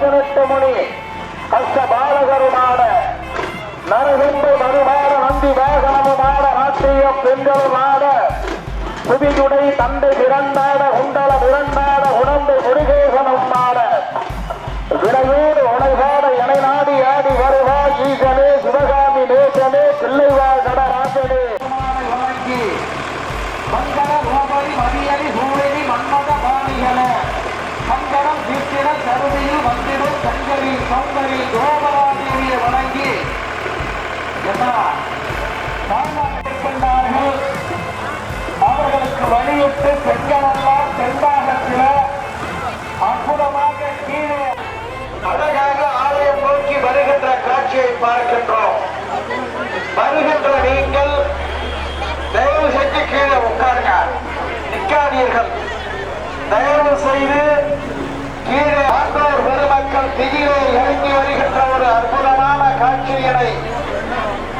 பதினெட்டு மணி கஷ்ட பாலகருமான நரகம்பு மறுமாட நந்தி வேகனமுமான ராஷ்டிரிய பெண்களுமான புவியுடை தந்தை பிறந்தாட குண்டல பிறந்தாட உடம்பு முருகேசனம் விடையூர் சங்கரி சௌந்தரி கோபராதேவியை வணங்கி என்ன கொண்டார்கள் அவர்களுக்கு வழியிட்டு பெண்களெல்லாம் தென்பாகத்தில் அற்புதமாக கீழே அழகாக ஆலயம் நோக்கி வருகின்ற காட்சியை பார்க்கின்றோம்.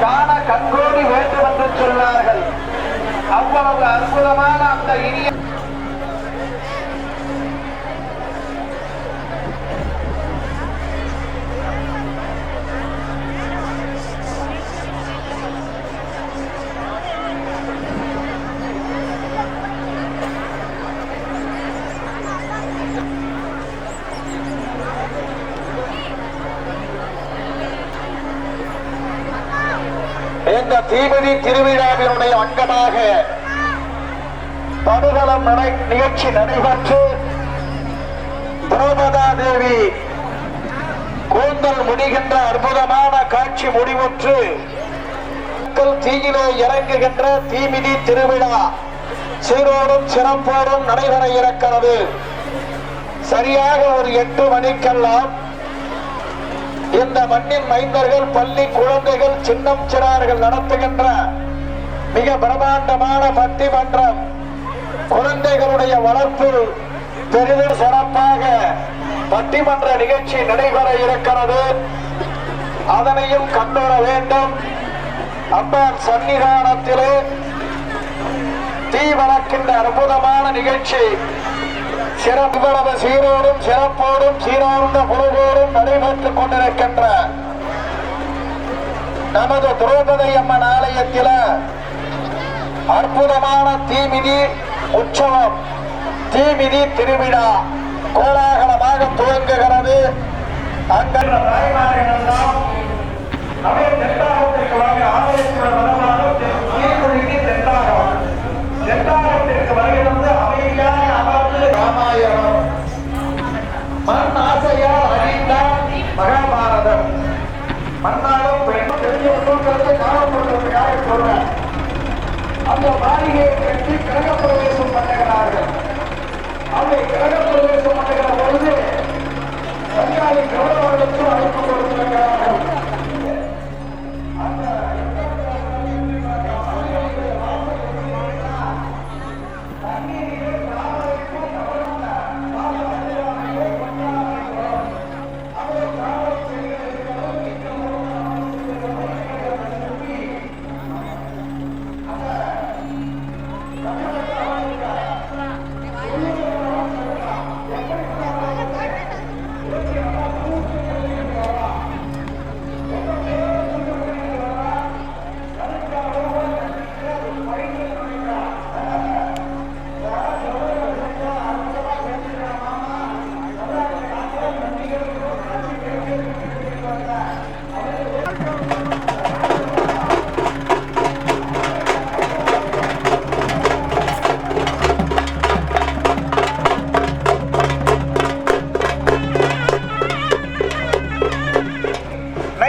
காண கண்கோடி வேண்டும் என்று சொன்னார்கள். அவ்வளவு அற்புதமான அந்த இனிய தீபதி திருவிழாவினுடைய அங்கமாக படுகளம் நடை நிகழ்ச்சி நடைபெற்று திரௌபதா தேவி கூந்தல் முடிகின்ற அற்புதமான காட்சி முடிவுற்று மக்கள் தீயிலே இறங்குகின்ற தீமிதி திருவிழா சீரோடும் சிறப்போடும் நடைபெற இருக்கிறது. சரியாக ஒரு எட்டு மணிக்கெல்லாம் இந்த மண்ணின் மைந்தர்கள் பள்ளி குழந்தைகள் சின்னம் சிறார்கள் நடத்துகின்ற மிக பிரமாண்டமான பட்டிமன்றம் குழந்தைகளுடைய வளர்ப்பு பெரிதும் சிறப்பாக பட்டிமன்ற நிகழ்ச்சி நடைபெற இருக்கிறது. அதனையும் கண்டுவர வேண்டும். அம்பார் சன்னிதானத்திலே தீ வளர்க்கின்ற அற்புதமான நிகழ்ச்சி. சிறப்பு சீரோடும் சிறப்போடும் சீரார்ந்த குழுவோடும் நடைபெற்றுக் கொண்டிருக்கின்ற நமது திரௌபதி அம்மன் ஆலயத்தில அற்புதமான தீமிதி உற்சவம் தீமிதி திருவிழா கோலாகலமாக துவங்குகிறது. அங்கிருந்த தாய்மார்கள் வரலாறு மண் ஆசையால் அறிந்தார் மகாபாரதம். மண்ணாலும் பெண்ணும் தெரிஞ்ச நூற்றது காணப்படுவதற்காக சொல்றேன் அந்த மாளிகையை கட்டி கிரகப்பிரவேசம் பண்ணுகிறார்கள். அதை கிரகப்பிரவேசம் பண்ணுகிற பொழுது தஞ்சாவூர் கௌரவர்களுக்கு அழைப்பு கொடுத்திருக்கிறார்கள்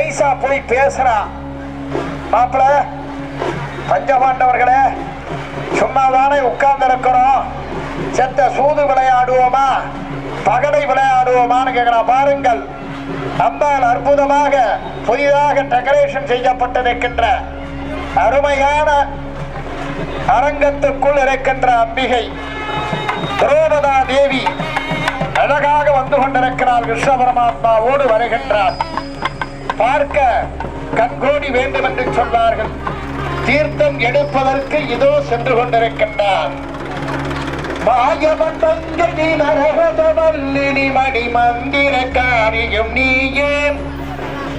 நைசா போய் பேசுறான் மாப்பிள பஞ்சபாண்டவர்களே சும்மாதானே உட்கார்ந்து இருக்கிறோம் செத்த சூது விளையாடுவோமா? பகடை விளையாடுவோமான்னு கேட்கிறான் பாருங்கள் அம்பாள் அற்புதமாக புதிதாக டெக்கரேஷன் செய்யப்பட்டிருக்கின்ற அருமையான அரங்கத்துக்குள் இருக்கின்ற அம்பிகை திரௌபதா தேவி அழகாக வந்து கொண்டிருக்கிறார் கிருஷ்ண பரமாத்மாவோடு வருகின்றார். பார்க்க கண்கோடி வேண்டும் என்று சொன்னார்கள். தீர்த்தம் எடுப்பதற்கு இதோ சென்று கொண்டிருக்கின்றார். மாயமந்தங்கி நரகதவல்லினி மணி மந்திரக்காரியும் நீயே.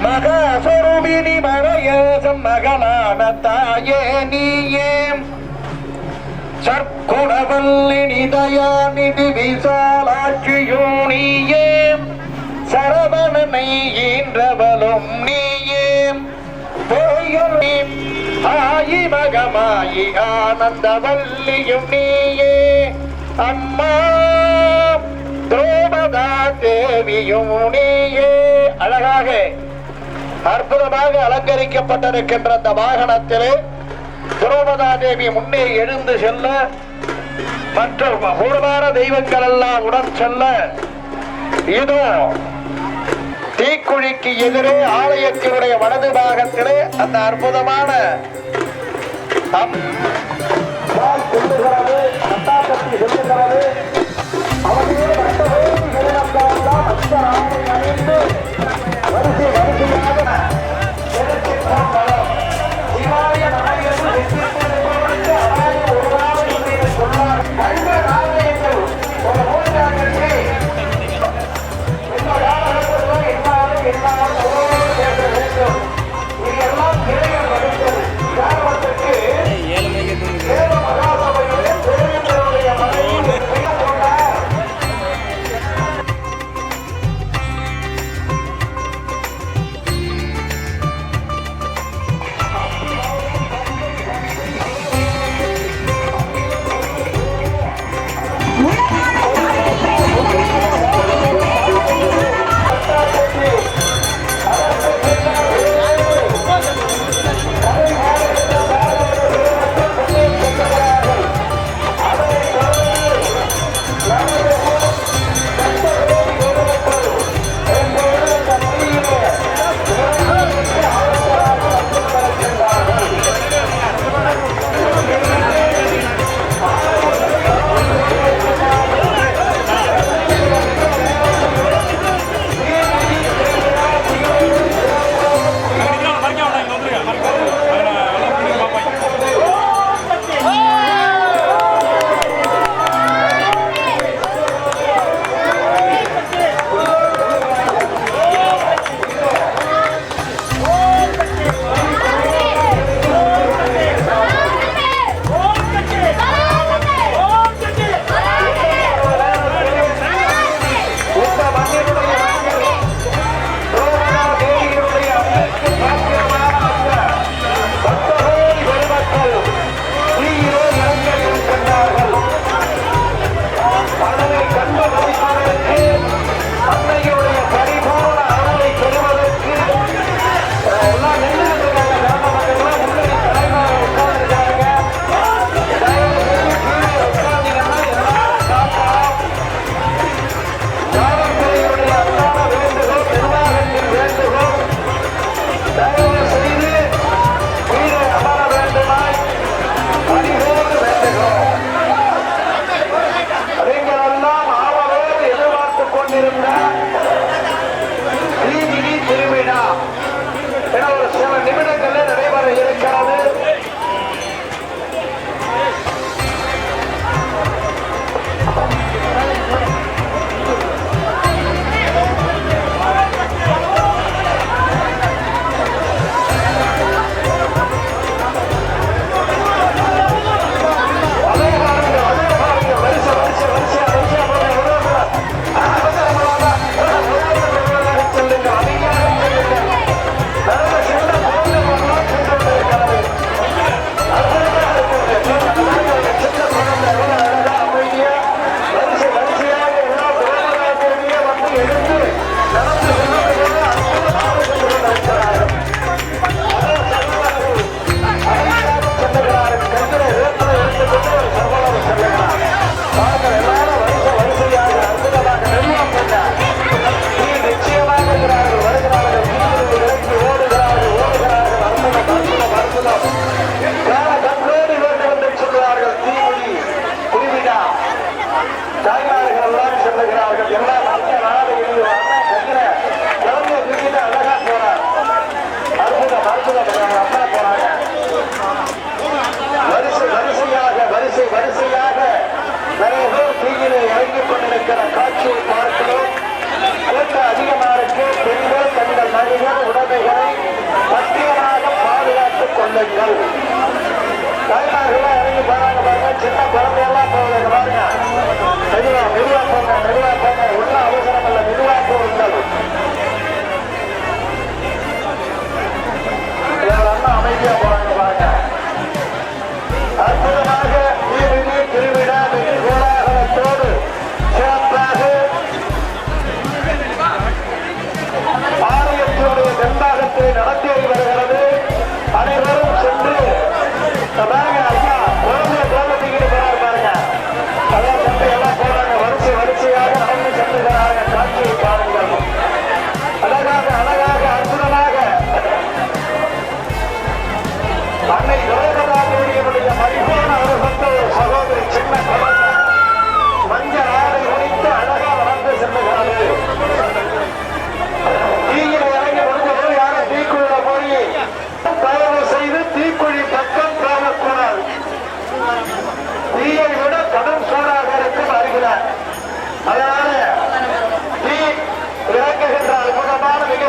மகாஸ்வரூபினி மரயசம் மகனான தாயே நீயே. சற்குணவல்லினி தயாநிதி விசாலாட்சியும் சரவணனை ஈன்றவளும் நீயே. பொய்யுமே ஆயி மகமாயி ஆனந்தவல்லியும் நீயே. அம்மா திரௌபதா தேவியும் நீயே. அழகாக அற்புதமாக அலங்கரிக்கப்பட்டிருக்கின்ற அந்த வாகனத்திலே திரௌபதா தேவி முன்னே எழுந்து செல்ல மற்ற பூர்வார தெய்வங்கள் எல்லாம் உடன் செல்ல இதோ தீக்குழிக்கு எதிரே ஆலயத்தினுடைய வலது பாகத்திலே அந்த அற்புதமான அவர்களே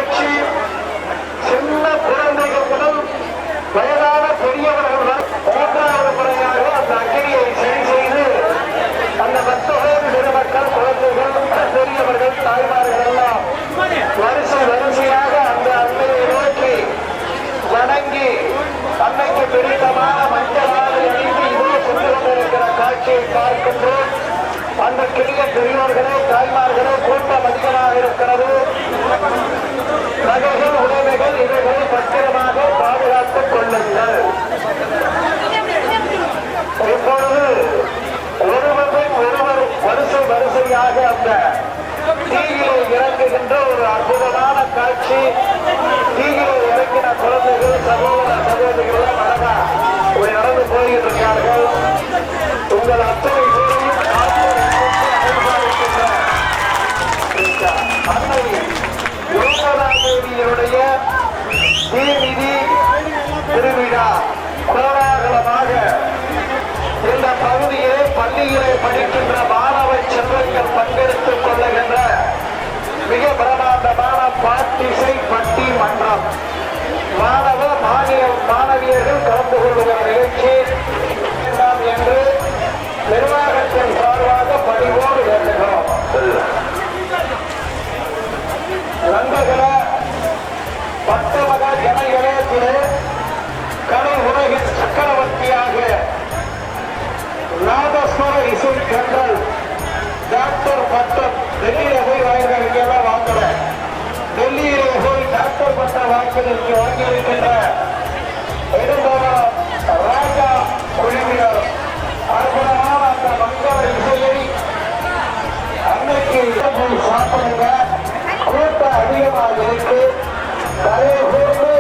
இயக்கி சின்ன குழந்தைகள் முதல் வயதான பெரியவர்கள் மூன்றாவது முறையாக அந்த அக்னியை சரி செய்து அந்த பத்தோடு சிறுமக்கள் குழந்தைகள் பெரியவர்கள் தாய்மார்கள் எல்லாம் வரிசை வரிசையாக அந்த அன்னையை நோக்கி வணங்கி அன்னைக்கு பிடித்தமான மஞ்சளாக அணிந்து இதோ கொண்டு வந்திருக்கிற காட்சியை பார்க்கின்றோம் அந்த கிளிய பெரியோர்களே தாய் கட்டி கீழே இறக்கின குழந்தைகள் சகோதர சகோதரிகள் நடந்து போய்கிட்டு இருக்கார்கள். தாக்கப்பட்ட வாக்குகளுக்கு வாக்களிக்கின்ற பெரும்பாலும் ராஜா குழுவினர் அற்புதமான அந்த மங்கள இசையை அன்னைக்கு சாப்பிடுங்க கூட்டம் அதிகமாக இருக்கு தலையை சேர்ந்து